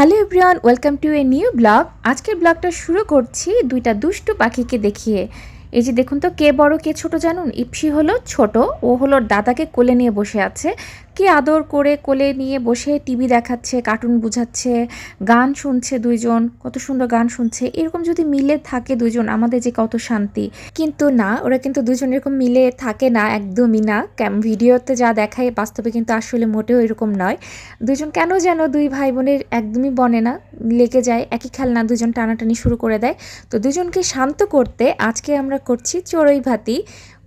Hello everyone, welcome to a new vlog. আজকের ব্লগটা শুরু করছি দুইটা দুষ্টু পাখিকে দেখিয়ে। এই যে দেখুন তো, কে বড়, কে ছোট জানুন? ইপসি হলো ছোট, ও হলো দাদাকে কোলে নিয়ে বসে আছে। কি আদর করে কোলে নিয়ে বসে টিভি দেখাচ্ছে, কার্টুন বুঝাচ্ছে, গান শুনছে দুইজন, কত সুন্দর গান শুনছে। এরকম যদি মিলে থাকে দুজন আমাদের যে কত শান্তি। কিন্তু না, ওরা কিন্তু দুজন এরকম মিলে থাকে না, একদমই না। ভিডিওতে যা দেখায় বাস্তবে কিন্তু আসলে মোটেও এরকম নয়। দুজন কেন যেন দুই ভাই বোনের একদমই বনে না, লেগে যায়, একই খেলনা দুজন টানাটানি শুরু করে দেয়। তো দুজনকে শান্ত করতে আজকে আমরা করছি চড়ুই ভাতি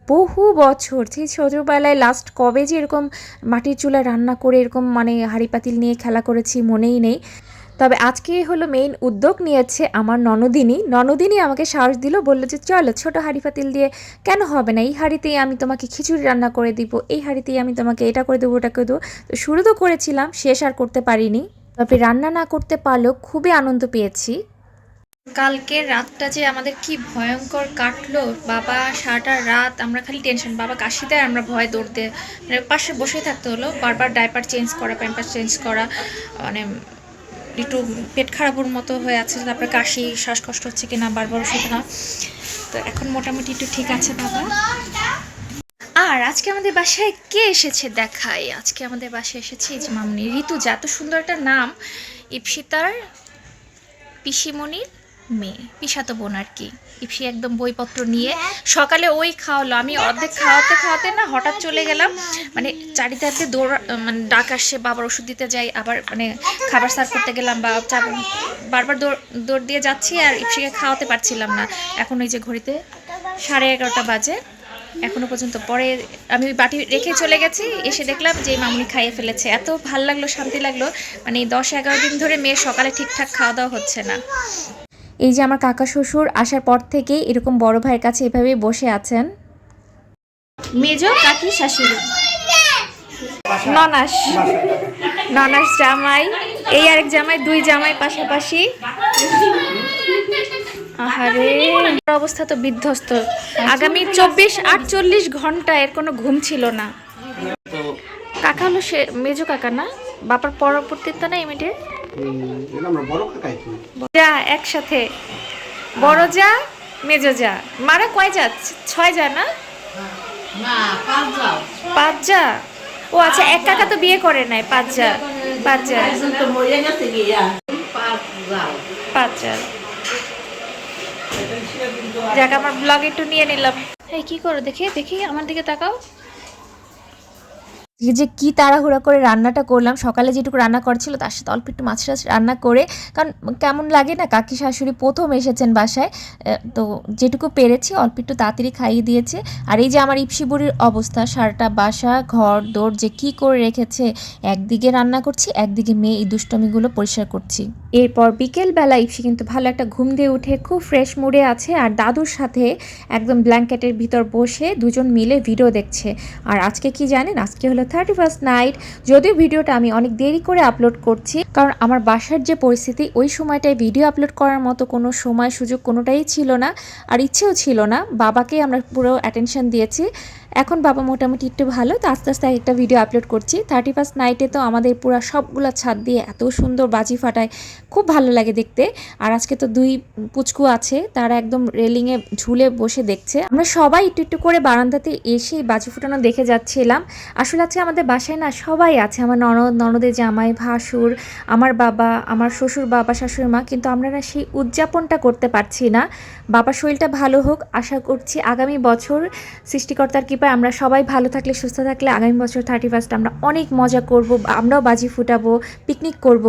বহু বছর সেই ছোটোবেলায় লাস্ট কবে যে এরকম মাটির চুলায় রান্না করে এরকম মানে হাঁড়ি পাতিল নিয়ে খেলা করেছি মনেই নেই। তবে আজকে হলো মেইন উদ্যোগ নিয়েছে আমার ননদিনী। ননদিনী আমাকে সাহস দিল, বলল যে, চলো ছোটো হাঁড়ি পাতিল দিয়ে কেন হবে না? এই হাঁড়িতেই আমি তোমাকে খিচুড়ি রান্না করে দিব, এই হাঁড়িতেই আমি তোমাকে এটা করে দেবো, ওটা করে দেবো। তো শুরু তো করেছিলাম, শেষ আর করতে পারিনি। তবে রান্না না করতে পারলেও খুবই আনন্দ পেয়েছি। কালকে রাতটা যে আমাদের কি ভয়ঙ্কর কাটলো, বাবা সারাটা রাত আমরা খালি টেনশন বাবা কাশি দেয় আমরা ভয় দৌড়তে মানে পাশে বসে থাকতে হলো, বারবার ডাইপার চেঞ্জ করা প্যাম্পার চেঞ্জ করা মানে একটু পেট খারাপের মতো হয়ে আছে, তারপরে কাশি, শ্বাসকষ্ট হচ্ছে কিনা, বারবার ওষুধ না। তো এখন মোটামুটি একটু ঠিক আছে বাবা। আর আজকে আমাদের বাসায় কে এসেছে দেখাই? আজকে আমাদের বাসায় এসেছে যে মামনি। ঋতুজা, এত সুন্দর একটা নাম। ইপসিতার পিসিমণির মেয়ে পিসাতো বোন আর কি। ইপসি একদম বইপত্র নিয়ে সকালে ওই খাওয়ালো। আমি অর্ধেক খাওয়াতে খাওয়াতে না হঠাৎ চলে গেলাম। মানে চারিদিকে দৌড় মানে ডাক আসছে বাবার ওষুধ দিতে যাই আবার মানে খাবার সার্ভ করতে গেলাম বা চা- বারবার দৌড় দৌড় দিয়ে যাচ্ছি আর ইপসিকে খাওয়াতে পারছিলাম না। এখন ওই যে ঘড়িতে সাড়ে এগারোটা বাজে। এখনও পর্যন্ত পরে আমি বাটি রেখে চলে গেছি এসে দেখলাম যে মামুনি খাইয়ে ফেলেছে। এত ভালো লাগল শান্তি লাগল। মানে দশ এগারো দিন ধরে মেয়ে সকালে ঠিকঠাক খাওয়া দাওয়া হচ্ছে না। এই যে আমার কাকা শ্বশুর আসার পর থেকে এরকম বড় ভাইয়ের কাছে এভাবেই বসে আছেন। মেজো কাকি শাশুড়ি। ননাস। ননাস জামাই। এই আরেক জামাই, দুই জামাই পাশাপাশি। অবস্থা তো বিধ্বস্ত। আগামী চব্বিশ আটচল্লিশ ঘণ্টা এর কোনো ঘুম ছিল না। কাকা হলো সে মেজো কাকা না? বাবার পরবর্তীতে না এমিটে যা একসাথে। বড় যা মেজো যা। মারা কয় যা? ছয় যা না? পাঁচ যা। ও আচ্ছা এক কাকা তো বিয়ে করে নাই পাঁচ যা। পাঁচ যা। পাঁচ যা। যাক আমার ব্লগ একটু নিয়ে নিলাম। এই কি করো দেখি দেখি আমার দিকে তাকাও। যে কি তাড়াহুড়া করে রান্নাটা করলাম, সকালে যেটুকু রান্না করছিল তার সাথে অল্প একটু মাছ টাছ রান্না করে, কারণ কেমন লাগে না, কাকি শাশুড়ি প্রথম এসেছেন বাসায় তো যেটুকু পেরেছি, অল্প একটু তাড়াতাড়ি খাইয়ে দিয়েছে। আর এই যে আমার ইপসিবুড়ির অবস্থা, সারাটা বাসা, ঘর দৌড় যে কি করে রেখেছে, একদিকে রান্না করছি, একদিকে মেয়ে এই দুষ্টমিগুলো পরিষ্কার করছি। এরপর বিকেলবেলা ইপসি কিন্তু ভালো একটা ঘুম দিয়ে উঠে, খুব ফ্রেশ মুডে আছে আর দাদুর সাথে একদম ব্ল্যাঙ্কেটের ভিতর বসে দুজন মিলে ভিডিও দেখছে। আর আজকে কি জানেন? আজকে হলো থার্টি ফার্স্ট নাইট যদিও ভিডিওটা আমি অনেক দেরি করে আপলোড করছি, কারণ আমার বাসার যে পরিস্থিতি, ওই সময়টায় ভিডিও আপলোড করার মতো কোনো সময় সুযোগ কোনোটাই ছিল না আর ইচ্ছেও ছিল না। বাবাকে আমরা পুরো অ্যাটেনশন দিয়েছি। এখন বাবা মোটামুটি একটু ভালো, তো আস্তে আস্তে একটা ভিডিও আপলোড করছি। থার্টি ফার্স্ট নাইটে তো আমাদের পুরো সবগুলো ছাদ দিয়ে এত সুন্দর বাজি ফাটায়। খুব ভালো লাগে দেখতে। আর আজকে তো দুই পুচকু আছে, তারা একদম রেলিংয়ে ঝুলে বসে দেখছে। আমরা সবাই একটু একটু করে বারান্দাতে এসে বাজি ফুটানো দেখে যাচ্ছিলাম। আসলে আজকে আমাদের বাসায় না সবাই আছে, আমার ননদ, ননদের জামাই, ভাসুর, আমার বাবা, আমার শ্বশুর, বাবা, শাশুড়ি, মা, কিন্তু আমরা না সেই উদযাপনটা করতে পারছি না। বাবার শরীরটা ভালো হোক, আশা করছি আগামী বছর সৃষ্টিকর্তার কৃপায় আমরা সবাই ভালো থাকলে, সুস্থ থাকলে আগামী বছর থার্টি ফার্স্ট আমরা অনেক মজা করব, আমরাও বাজি ফুটাবো পিকনিক করব।